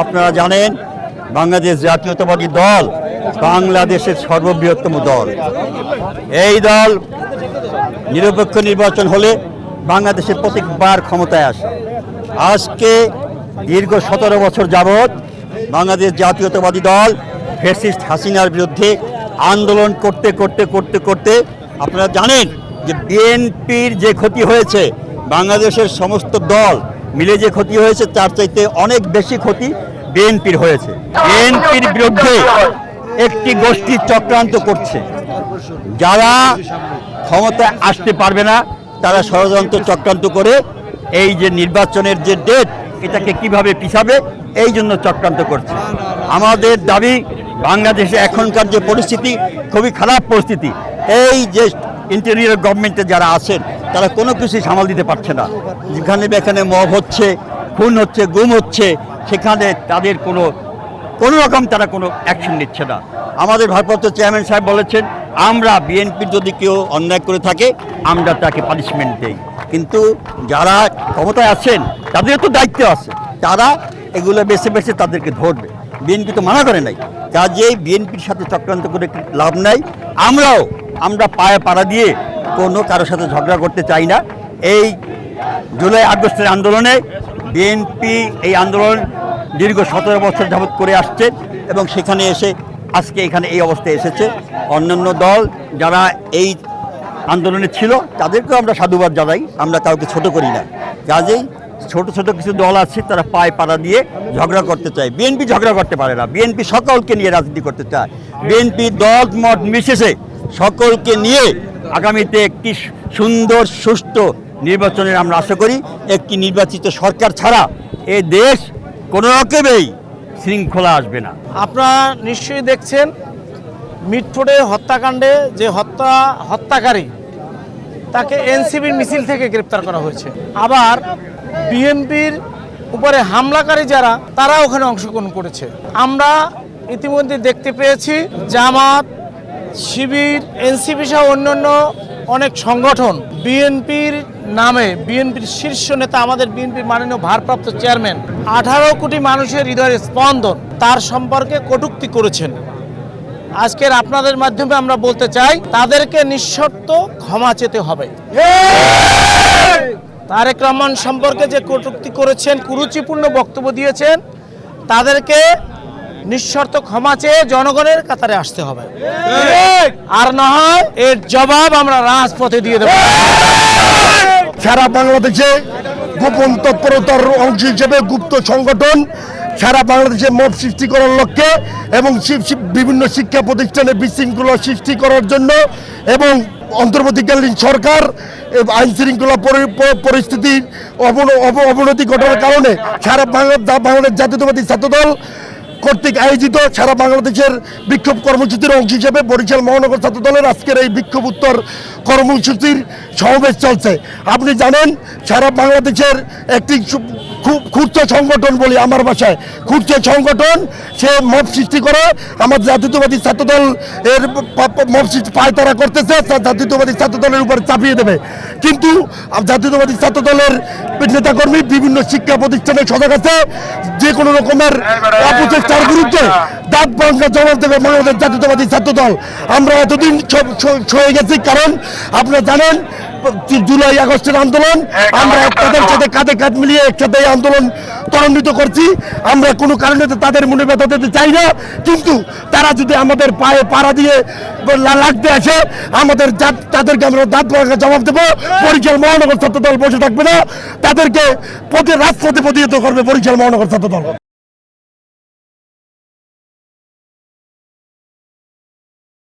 আপনারা জানেন, বাংলাদেশ জাতীয়তাবাদী দল বাংলাদেশের সর্ববৃহত্তম দল। এই দল নিরপেক্ষ নির্বাচন হলে বাংলাদেশের প্রত্যেকবার ক্ষমতায় আসে। আজকে দীর্ঘ সতেরো বছর যাবৎ বাংলাদেশ জাতীয়তাবাদী দল ফেসিস্ট হাসিনার বিরুদ্ধে আন্দোলন করতে করতে করতে করতে আপনারা জানেন যে বিএনপির যে ক্ষতি হয়েছে, বাংলাদেশের সমস্ত দল মিলে যে ক্ষতি হয়েছে, তার চাইতে অনেক বেশি ক্ষতি বিএনপির হয়েছে। বিএনপির বিরুদ্ধে একটি গোষ্ঠী চক্রান্ত করছে। যারা ক্ষমতায় আসতে পারবে না, তারা ষড়যন্ত্র চক্রান্ত করে এই যে নির্বাচনের যে ডেট এটাকে কীভাবে পিছাবে, এই জন্য চক্রান্ত করছে। আমাদের দাবি, বাংলাদেশে এখনকার যে পরিস্থিতি, খুবই খারাপ পরিস্থিতি। এই যে ইন্টেরিয়র গভর্নমেন্টে যারা আছেন তারা কোনো কিছুই সামাল দিতে পারছে না। যেখানে এখানে মব হচ্ছে, খুন হচ্ছে, গুম হচ্ছে, সেখানে তাদের কোনো কোনো রকম তারা কোনো অ্যাকশন নিচ্ছে না। আমাদের ভারপ্রাপ্ত চেয়ারম্যান সাহেব বলেছেন, আমরা বিএনপির যদি কেউ অন্যায় করে থাকে, আমরা তাকে পানিশমেন্ট দেই। কিন্তু যারা ক্ষমতায় আছেন তাদের তো দায়িত্ব আছে। তারা এগুলো বেছে বেছে তাদেরকে ধরবে। বিএনপি তো মানা করে নাই। কাজেই বিএনপির সাথে চক্রান্ত করে লাভ নাই। আমরাও, আমরা পায়ে পাড়া দিয়ে কোনো কারোর সাথে ঝগড়া করতে চাই না। এই জুলাই আগস্টের আন্দোলনে বিএনপি এই আন্দোলন দীর্ঘ সতেরো বছর যাবৎ করে আসছে এবং সেখানে এসে আজকে এখানে এই অবস্থায় এসেছে। অন্যান্য দল যারা এই আন্দোলনে ছিল, তাদেরকেও আমরা সাধুবাদ জানাই। আমরা কাউকে ছোট করি না। কাজেই ছোট ছোট কিছু দল আছে, তারা পায়ে পাড়া দিয়ে ঝগড়া করতে চায়। বিএনপি ঝগড়া করতে পারে না। বিএনপি সকলকে নিয়ে রাজনীতি করতে চায়। বিএনপি দল, মত মিশেছে। সকলকে নিয়ে আগামীতে একটি সুন্দর, সুষ্ঠু নির্বাচনের আমরা আশা করি। একটি নির্বাচিত সরকার ছাড়া এ দেশ কোনো রকমেই শৃঙ্খলা আসবে না। আপনারা নিশ্চয়ই দেখছেন মিটফোর্ডে হত্যাকাণ্ডে যে হত্যা, হত্যাকারী, তাকে এনসিবির মিছিল থেকে গ্রেপ্তার করা হয়েছে। আবার বিএনপির উপরে হামলাকারী যারা তারা ওখানে অংশগ্রহণ করেছে। আমরা ইতিমধ্যে দেখতে পেয়েছি জামাত শিবির, এনসিপি সহ অন্যান্য অনেক সংগঠন বিএনপির নামে, বিএনপির শীর্ষ নেতা, আমাদের বিএনপির মাননীয় ভারপ্রাপ্ত চেয়ারম্যান, আঠারো কোটি মানুষের হৃদয়ের স্পন্দন, তার সম্পর্কে কটূক্তি করেছেন। আজকের আপনাদের মাধ্যমে আমরা বলতে চাই, তাদেরকে নিঃশর্ত ক্ষমা চেতে হবে। তারেক রহমান সম্পর্কে যে কটূক্তি করেছেন, কুরুচিপূর্ণ বক্তব্য দিয়েছেন, তাদেরকে নিঃশর্ত ক্ষমা চেয়ে জনগণের কাতারে আসতে হবে। আর না হয় এর জবাব আমরা রাজপথে দিয়ে দেবো। সারা বাংলাদেশে গোপন তৎপরতার অংশ হিসেবে গুপ্ত সংগঠন সারা বাংলাদেশে মব সৃষ্টি করার লক্ষ্যে এবং বিভিন্ন শিক্ষা প্রতিষ্ঠানে বিশৃঙ্খলা সৃষ্টি করার জন্য এবং অন্তর্বর্তীকালীন সরকার আইন শৃঙ্খলা পরি- পরিস্থিতির অবন- অব- অবনতি ঘটার কারণে সারা বাংলা, বাংলাদেশ জাতীয়তাবাদী ছাত্রদল কর্তৃক আয়োজিত সারা বাংলাদেশের বিক্ষোভ কর্মসূচির অংশ হিসেবে বরিশাল মহানগর ছাত্র দলের আজকের এই বিক্ষোভ উত্তর কর্মসূচির সমাবেশ চলছে। আপনি জানেন, সারা বাংলাদেশের একটি খুব খুচরা সংগঠন বলি আমার ভাষায়। খুচরা সংগঠন, সে মব সৃষ্টি করে, আমার জাতীয়তাবাদী ছাত্র দল এর মব সৃষ্টি পায়তারা করতেছে জাতীয়তাবাদী ছাত্র দলের উপর চাপিয়ে দেবে। কিন্তু জাতীয়তাবাদী ছাত্র দলের নেতাকর্মী বিভিন্ন শিক্ষা প্রতিষ্ঠানে সজাগ আছে। যে কোনো রকমের অপচেষ্টার বিরুদ্ধে দাঁত ভাঙ্গা জবাব দেবে বাংলাদেশ জাতীয়তাবাদী ছাত্র দল আমরা এতদিন সয়ে গেছি, কারণ আপনারা জানেন, জুলাই আগস্টের আন্দোলন, আমরা তাদের সাথে কাঁধে কাঁধ মিলিয়ে একসাথে আন্দোলন ত্বরান্বিত করছি। আমরা কোনো কারণে তাদের মনে ব্যথা দিতে চাই না। কিন্তু তারা যদি আমাদের পায়ে পাড়া দিয়ে লাগতে আসে, আমাদের তাদেরকে আমরা দাঁত জবাব দেবো। বরিশাল মহানগর ছাত্র দল বসে থাকবে না। তাদেরকে পথে রাজপথে প্রতিহত করবে বরিশাল মহানগর ছাত্র দল